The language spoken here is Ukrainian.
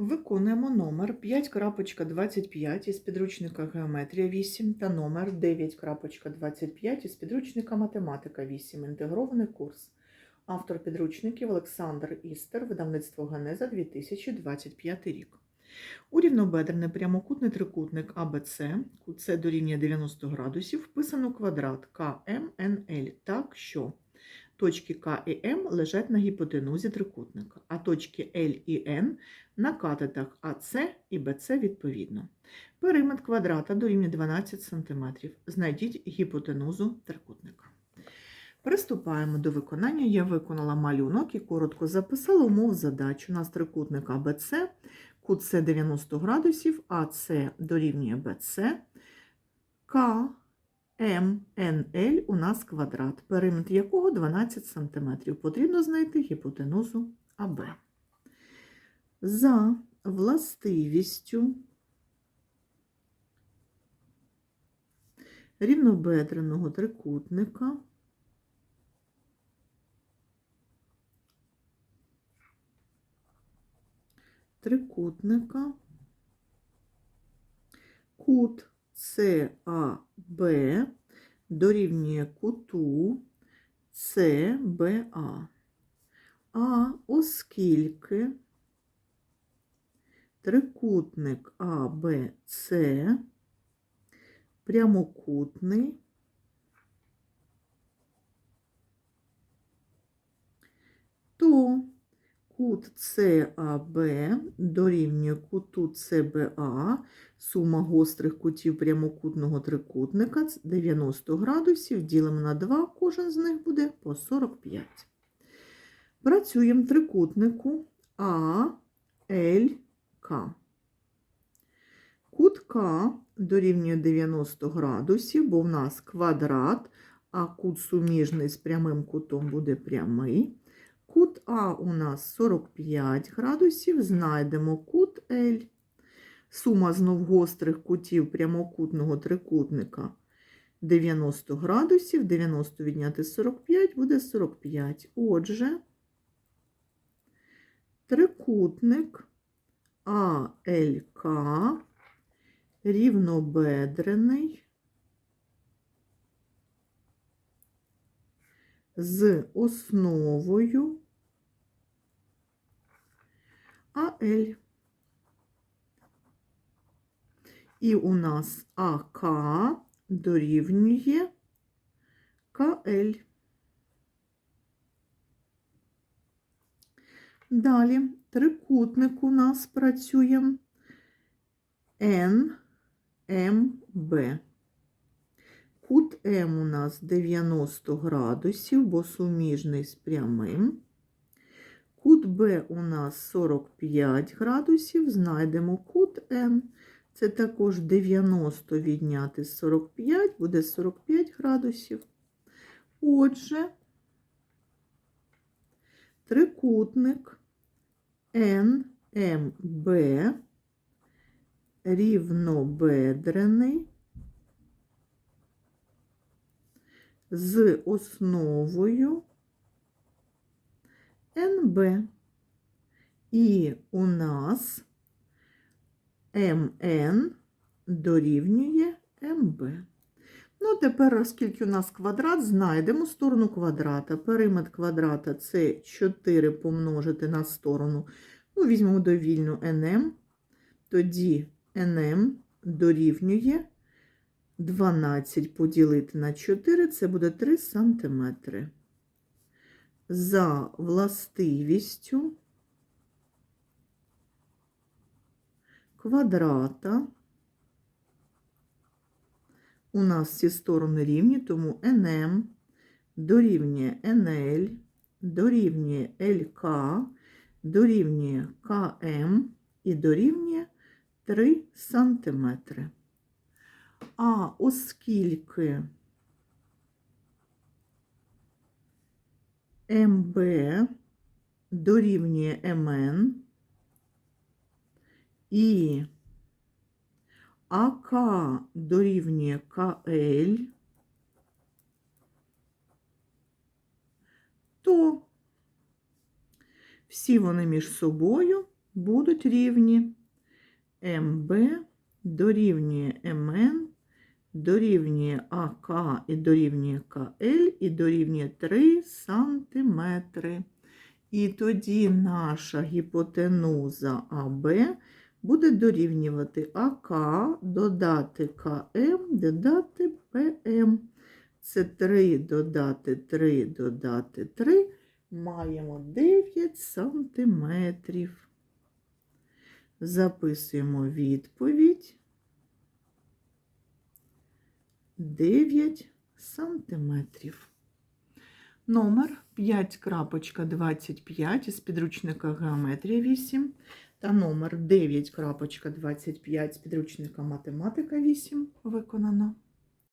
Виконуємо номер 5.25 із підручника Геометрія 8 та номер 9.25 із підручника Математика 8. Інтегрований курс. Автор підручників Олександр Істер, видавництво Генеза 2025 рік. У рівнобедрений прямокутний трикутник АБЦ, кут дорівнює 90 градусів, вписано квадрат КМНЛ так, що точки К і М лежать на гіпотенузі трикутника, а точки Л і Н на катетах АС і БЦ відповідно. Периметр квадрата дорівнює 12 см. Знайдіть гіпотенузу трикутника. Приступаємо до виконання. Я виконала малюнок і коротко записала умов задач. У нас трикутник АБЦ, кут С 90 градусів, АС дорівнює БЦ, К, М, Н, у нас квадрат, периметр якого 12 см. Потрібно знайти гіпотенузу АБ. За властивістю рівнобедреного трикутника трикутника кут САБ дорівнює куту СБА. А оскільки трикутник АБЦ прямокутний, то кут САБ дорівнює куту СБА, сума гострих кутів прямокутного трикутника 90 градусів, ділимо на 2, кожен з них буде по 45. Працюємо трикутнику АЛК. Кут К дорівнює 90 градусів, бо в нас квадрат, а кут суміжний з прямим кутом буде прямий. Кут А у нас 45 градусів, знайдемо кут Л. Сума знов гострих кутів прямокутного трикутника 90 градусів, 90 відняти 45 буде 45. Отже, трикутник АЛК рівнобедрений з основою АЛ. І у нас АК дорівнює КЛ. Далі трикутник у нас працює НМБ. Кут М у нас 90 градусів, бо суміжний з прямим. Кут Б у нас 45 градусів, знайдемо кут Н. Це також 90 відняти з 45, буде 45 градусів. Отже, трикутник НМБ рівнобедрений з основою НБ. І у нас МН дорівнює МБ. Ну, тепер, оскільки у нас квадрат, знайдемо сторону квадрата. Периметр квадрата це 4 помножити на сторону. Ну, візьмемо довільну НМ. Тоді НМ дорівнює 12 поділити на 4, це буде 3 см. За властивістю квадрата у нас ці сторони рівні, тому НМ дорівнює НЛ, дорівнює ЛК, дорівнює КМ і дорівнює 3 см. А оскільки МБ дорівнює МН і АК дорівнює КЛ, то всі вони між собою будуть рівні. МБ дорівнює МН, дорівнює АК і дорівнює КЛ і дорівнює 3 сантиметри. І тоді наша гіпотенуза АБ буде дорівнювати АК, додати КМ, додати ПМ. Це 3 додати 3 додати 3. Маємо 9 сантиметрів. Записуємо відповідь. 9 сантиметрів. Номер 5.25 із підручника Геометрія 8 та номер 9.25 з підручника Математика 8 виконано.